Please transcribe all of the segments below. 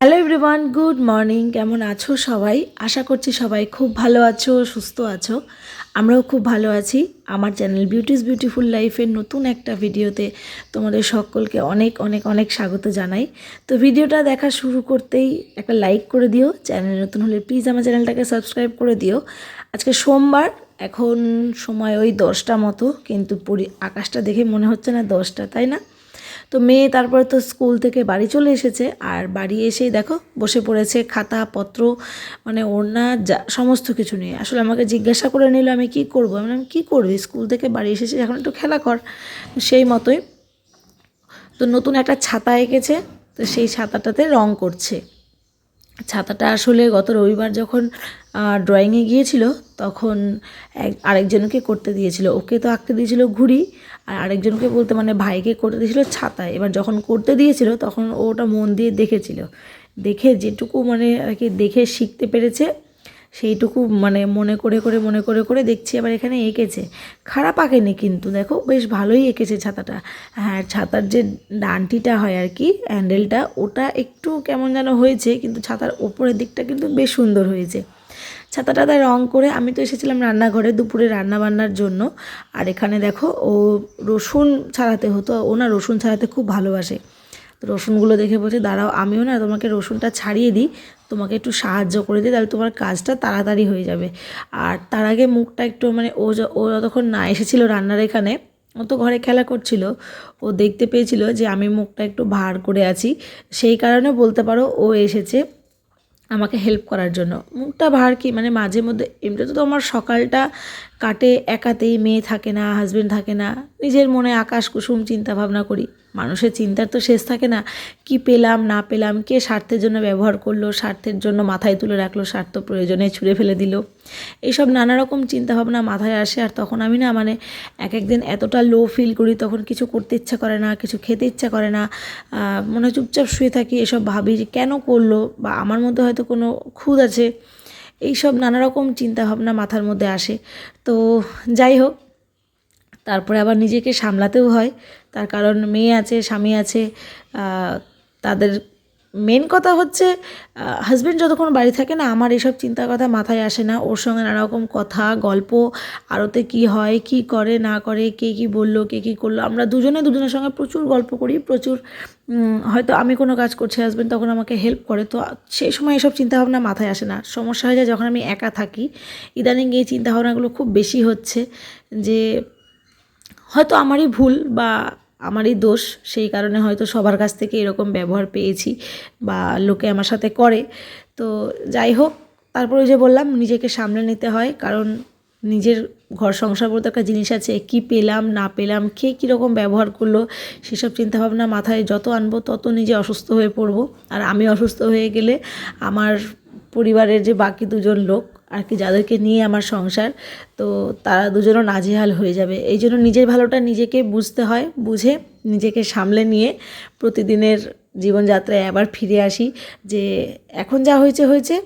Hello everyone good morning কেমন আছো সবাই? আশা করছি সবাই খুব ভালো আছো, সুস্থ আছো। আমরাও খুব ভালো আছি। আমার চ্যানেল বিউটিস বিউটিফুল লাইফের নতুন একটা ভিডিওতে তোমাদের সকলকে অনেক অনেক অনেক স্বাগত জানাই। তো ভিডিওটা দেখা শুরু করতেই একটা লাইক করে দিও। চ্যানেল নতুন হলে প্লিজ আমার চ্যানেলটাকে সাবস্ক্রাইব করে দিও। আজকে সোমবার, এখন সময় ওই দশটা মতো, কিন্তু পরি আকাশটা দেখে মনে হচ্ছে না দশটা, তাই না? তো মেয়ে তারপর তো স্কুল থেকে বাড়ি চলে এসেছে। আর বাড়ি এসেই দেখো বসে পড়েছে খাতা পত্র মানে ওড়না যা সমস্ত কিছু নিয়ে। আসলে আমাকে জিজ্ঞাসা করে নিল আমি কি করব? আমি বললাম, কী করবি? স্কুল থেকে বাড়ি এসেছি এখন একটু খেলা কর। সেই মতোই। তো নতুন একটা ছাতা এঁকেছে তো সেই ছাতাটাতে রং করছে। ছাতাটা আসলে গত রবিবার যখন ড্রয়িংয়ে গিয়েছিল, তখন এক, আরেকজনকে করতে দিয়েছিল। ওকে তো আঁকতে দিয়েছিল ঘুড়ি, আর আরেকজনকে বলতে মানে ভাইকে করতে দিয়েছিল ছাতা। এবার যখন করতে দিয়েছিল, তখন ওটা মন দিয়ে দেখেছিল। দেখে যেটুকু মানে আর কি দেখে শিখতে পেরেছে সেইটুকু মানে মনে করে করে, মনে করে করে দেখছি আবার এখানে এঁকেছে। খারাপ আঁকেনি কিন্তু, দেখো বেশ ভালোই এঁকেছে ছাতাটা। হ্যাঁ ছাতার যে ডানটিটা হয় আর কি হ্যান্ডেলটা ওটা একটু কেমন যেন হয়েছে, কিন্তু ছাতার ওপরের দিকটা কিন্তু বেশ সুন্দর হয়েছে। ছাতাটা ছাতাটাতে রং করে আমি তো এসেছিলাম রান্নাঘরে দুপুরে রান্না বান্নার জন্য। আর এখানে দেখো, ও রসুন ছাড়াতে হতো, ও না রসুন ছাড়াতে খুব ভালোবাসে। রসুনগুলো দেখে বলছে, দাঁড়াও, আমিও না তোমাকে রসুনটা ছাড়িয়ে দিই, তোমাকে একটু সাহায্য করে দিই, তাহলে তোমার কাজটা তাড়াতাড়ি হয়ে যাবে। আর তার আগে মুখটা একটু মানে ও ও যতক্ষণ না এসেছিল রান্নার এখানে, ও তো ঘরে খেলা করছিল, ও দেখতে পেয়েছিল যে আমি মুখটা একটু ভার করে আছি, সেই কারণে বলতে পারো ও এসেছে আমাকে হেল্প করার জন্য। মুখটা ভার কি মানে মাঝে মধ্যে, এমনিতে তো আমার সকালটা কাটে, একাতেই মেয়ে থাকে না হাজব্যান্ড থাকে না, নিজের মনে আকাশ কুসুম চিন্তা ভাবনা করি। মানুষের চিন্তার তো শেষ থাকে না। কি পেলাম, না পেলাম, কে স্বার্থের জন্য ব্যবহার করল, স্বার্থের জন্য মাথায় তুলে রাখল, স্বার্থ প্রয়োজনে ছুঁড়ে ফেলে দিল। এইসব নানা রকম চিন্তাভাবনা মাথায় আসে আর তখন আমি না মানে এক একদিন এতটা লো ফিল করি, তখন কিছু করতে ইচ্ছা করে না, কিছু খেতে ইচ্ছা করে না। মনে চুপচাপ শুয়ে থাকি, এসব ভাবি যে কেন করল বা আমার মধ্যে হয়তো কোনো খুদ আছে। এইসব নানা রকম চিন্তাভাবনা মাথার মধ্যে আসে। তো যাই হোক, তারপরে আবার নিজেকে সামলাতেও হয়। তার কারণ মেয়ে আছে, স্বামী আছে তাদের মেন কথা হচ্ছে হাজব্যান্ড যতক্ষণ বাড়ি থাকে না, আমার এসব চিন্তার কথা মাথায় আসে না। ওর সঙ্গে নানা রকম কথা, গল্প আরতে কি হয়, কি করে, না করে, কে কি বলল, কে কি করল, আমরা দুজনে দুজনের সঙ্গে প্রচুর গল্প করি, প্রচুর হয়তো আমি কোনো কাজ করছি হাজব্যান্ড তখন আমাকে হেল্প করে, তো সেই সময় এসব চিন্তাভাবনা মাথায় আসে না। সমস্যা হয়ে যায় যখন আমি একা থাকি। ইদানিং এই চিন্তাভাবনাগুলো খুব বেশি হচ্ছে যে, হয়তো আমারই ভুল বা আমারই দোষ, সেই কারণে হয়তো সবার কাছ থেকে এরকম ব্যবহার পেয়েছি বা লোকে আমার সাথে করে। তো যাই হোক, তারপরে যে বললাম, নিজেকে সামলে নিতে হয়, কারণ নিজের ঘর সংসার বলতে একটা জিনিস আছে, কি পেলাম, না পেলাম, কে কীরকম ব্যবহার করল, সেসব চিন্তাভাবনা মাথায় যত আনব, তত নিজে অসুস্থ হয়ে পড়ব। আর আমি অসুস্থ হয়ে গেলে আমার পরিবারের যে বাকি দুজন লোক আর কি যাদেরকে নিয়ে আমার সংসার, তো তারা দুজনও নাজেহাল হয়ে যাবে। এই জন্য নিজের ভালোটা নিজেকে বুঝতে হয়, বুঝে নিজেকে সামলে নিয়ে প্রতিদিনের জীবনযাত্রায় আবার ফিরে আসি যে এখন যা হয়েছে হয়েছে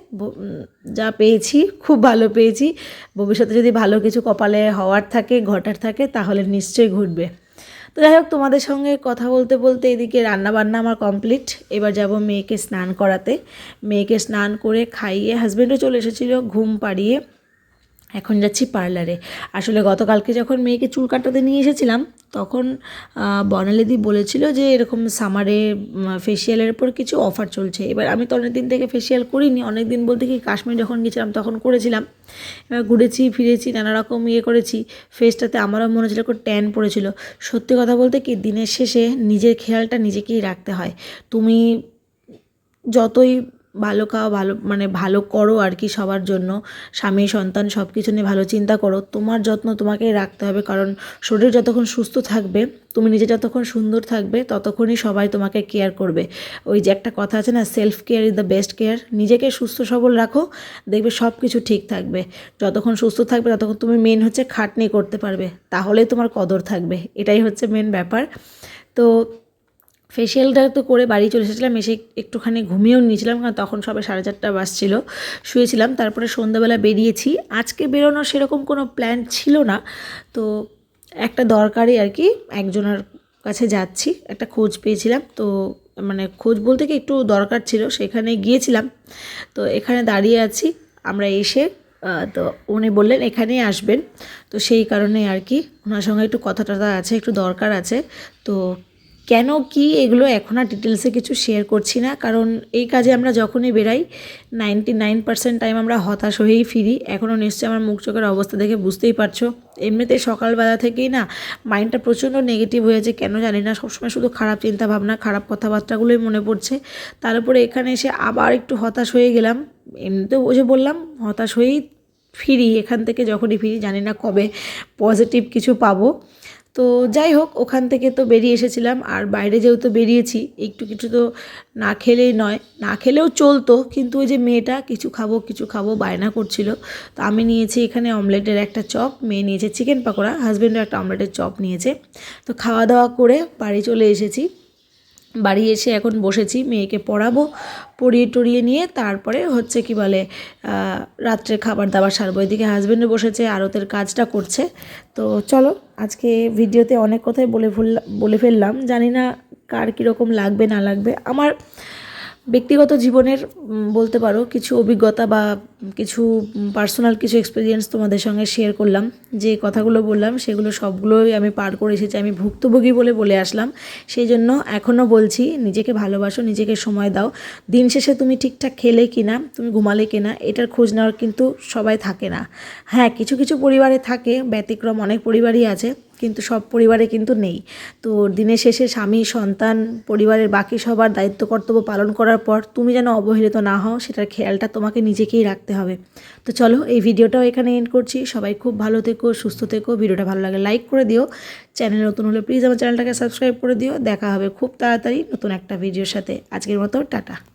যা পেয়েছি, খুব ভালো পেয়েছি। ভবিষ্যতে যদি ভালো কিছু কপালে হওয়ার থাকে, ঘটার থাকে, তাহলে নিশ্চয়ই ঘটবে। তো যাই হোক, তোমাদের সঙ্গে কথা বলতে বলতে এদিকে রান্নাবান্না আমার কমপ্লিট। এবার যাব মেয়েকে স্নান করাতে। মেয়েকে স্নান করে খাইয়ে হাজব্যান্ডও চলে এসেছিল ঘুম পাড়িয়ে। এখন যাচ্ছি পার্লারে আসলে গতকালকে যখন মেয়েকে চুল কাটাতে নিয়ে এসেছিলাম, তখন বর্ণালীদি বলেছিল যে এরকম সামারে ফেসিয়ালের উপর কিছু অফার চলছে। এবার আমি তো অনেক দিন থেকে ফেসিয়াল করিনি অনেক দিন বলতে কি কাশ্মীর যখন গেছিলাম তখন করেছিলাম। এবার ঘুরেছি, ফিরেছি, নানা রকম ইয়ে করেছি। ফেসটাতে আমারও মনে হচ্ছিল একটু ট্যান পড়েছিল। সত্যি কথা বলতে কি, দিনের শেষে নিজের খেয়ালটা নিজেকেই রাখতে হয়। তুমি যতই ভালো খাও, ভালো মানে ভালো করো আর কি সবার জন্য। স্বামী, সন্তান সব কিছু নিয়ে ভালো চিন্তা করো। তোমার যত্ন তোমাকেই রাখতে হবে কারণ শরীর যতক্ষণ সুস্থ থাকবে, তুমি নিজে যতক্ষণ সুন্দর থাকবে, ততক্ষণই সবাই তোমাকে কেয়ার করবে। ওই যে একটা কথা আছে না self care is the best care নিজেকে সুস্থ, সবল রাখো, দেখবে সব কিছু ঠিক থাকবে। যতক্ষণ সুস্থ থাকবে, ততক্ষণ তুমি মেন হচ্ছে খাটনি করতে পারবে। তাহলেই তোমার কদর থাকবে। এটাই হচ্ছে মেন ব্যাপার। তো ফেসিয়ালটা তো করে বাড়ি চলে এসেছিলাম, এসে একটুখানি ঘুমিয়েও নিয়েছিলাম, কারণ তখন সবে সাড়ে চারটা বাজছিল, শুয়েছিলাম, তারপরে সন্ধ্যাবেলা বেরিয়েছি। আজকে বেরোনোর সেরকম কোনো প্ল্যান ছিল না, তো একটা দরকারি আর কি, একজনের কাছে যাচ্ছি, একটা খোঁজ পেয়েছিলাম, তো মানে খোঁজ বলতে কি একটু দরকার ছিল, সেখানে গিয়েছিলাম, তো এখানে দাঁড়িয়ে আছি, আমরা এসে তো উনি বললেন এখানেই আসবেন, তো সেই কারণে আর কি, ওনার সঙ্গে একটু কথা টথা আছে, একটু দরকার আছে, তো কেন কি এগুলো এখন আর ডিটেলসে কিছু শেয়ার করছি না। কারণ এই কাজে আমরা যখনই বেরাই নাইনটি নাইন পার্সেন্ট টাইম আমরা হতাশ হয়েই ফিরি। এখনও নিশ্চয়ই আমার মুখ চোখের অবস্থা দেখে বুঝতেই পারছ। এমনিতে সকালবেলা থেকেই না মাইন্ডটা প্রচণ্ড নেগেটিভ হয়েছে। কেন জানি না, সবসময় শুধু খারাপ চিন্তা ভাবনা খারাপ কথাবার্তাগুলোই মনে পড়ছে। তার উপরে এখানে এসে আবার একটু হতাশ হয়ে গেলাম। এমনিতেও যে বললাম, হতাশ হয়েই ফিরি। এখান থেকে যখনই ফিরি, জানি না কবে পজিটিভ কিছু পাবো। তো যাই হোক, ওখান থেকে তো বেরিয়ে এসেছিলাম। আর বাইরে যেহেতু বেরিয়েছি, একটু কিছু তো না খেলেই নয়। না খেলেও চলতো, কিন্তু ওই যে মেয়েটা কিছু খাব কিছু খাব, বায়না করছিল। তো আমি নিয়েছি এখানে অমলেটের একটা চপ, মেয়ে নিয়েছে চিকেন পাকোড়া হাজব্যান্ডও একটা অমলেটের চপ নিয়েছে। তো খাওয়া দাওয়া করে বাড়ি চলে এসেছি। বাড়ি এসে এখন বসেছি, মেয়েকে পড়াবো, পড়িয়ে টড়িয়ে নিয়ে তারপরে হচ্ছে কি বলে রাত্রে খাবার দাবার সারবো। এদিকে হাজব্যান্ডও বসেছে, আরতের কাজটা করছে। তো চলো, আজকে ভিডিওতে অনেক কথাই বলে বলে ফেললাম। জানি না কার কীরকম লাগবে, না লাগবে। আমার ব্যক্তিগত জীবনের বলতে পারো কিছু অভিজ্ঞতা বা কিছু পার্সোনাল কিছু এক্সপিরিয়েন্স তোমাদের সঙ্গে শেয়ার করলাম। যে কথাগুলো বললাম, সেগুলো সবগুলোই আমি পার করে এসেছি, আমি ভুক্তভোগী বলে বলে আসলাম। সেই জন্য এখনও বলছি, নিজেকে ভালোবাসো, নিজেকে সময় দাও। দিন শেষে তুমি ঠিকঠাক খেলে কিনা, তুমি ঘুমালে কিনা, এটার খোঁজ নেওয়ার কিন্তু সবাই থাকে না। হ্যাঁ কিছু কিছু পরিবারে থাকে, ব্যতিক্রম অনেক পরিবারই আছে। কিন্তু সব পরিবারে কিন্তু নেই। তো দিনের শেষে স্বামী, সন্তান, পরিবারের বাকি সবার দায়িত্ব, কর্তব্য পালন করার পর তুমি যেন অবহেলিত না হও, সেটার খেয়ালটা তোমাকে নিজেকেই রাখতে হবে। তো চলো, এই ভিডিওটাও এখানে এন্ড করছি। সবাই খুব ভালো থেকো, সুস্থ থেকো। ভিডিওটা ভালো লাগে লাইক করে দিও। চ্যানেল নতুন হলে প্লিজ আমার চ্যানেলটাকে সাবস্ক্রাইব করে দিও। দেখা হবে খুব তাড়াতাড়ি নতুন একটা ভিডিওর সাথে। আজকের মতো, টাটা।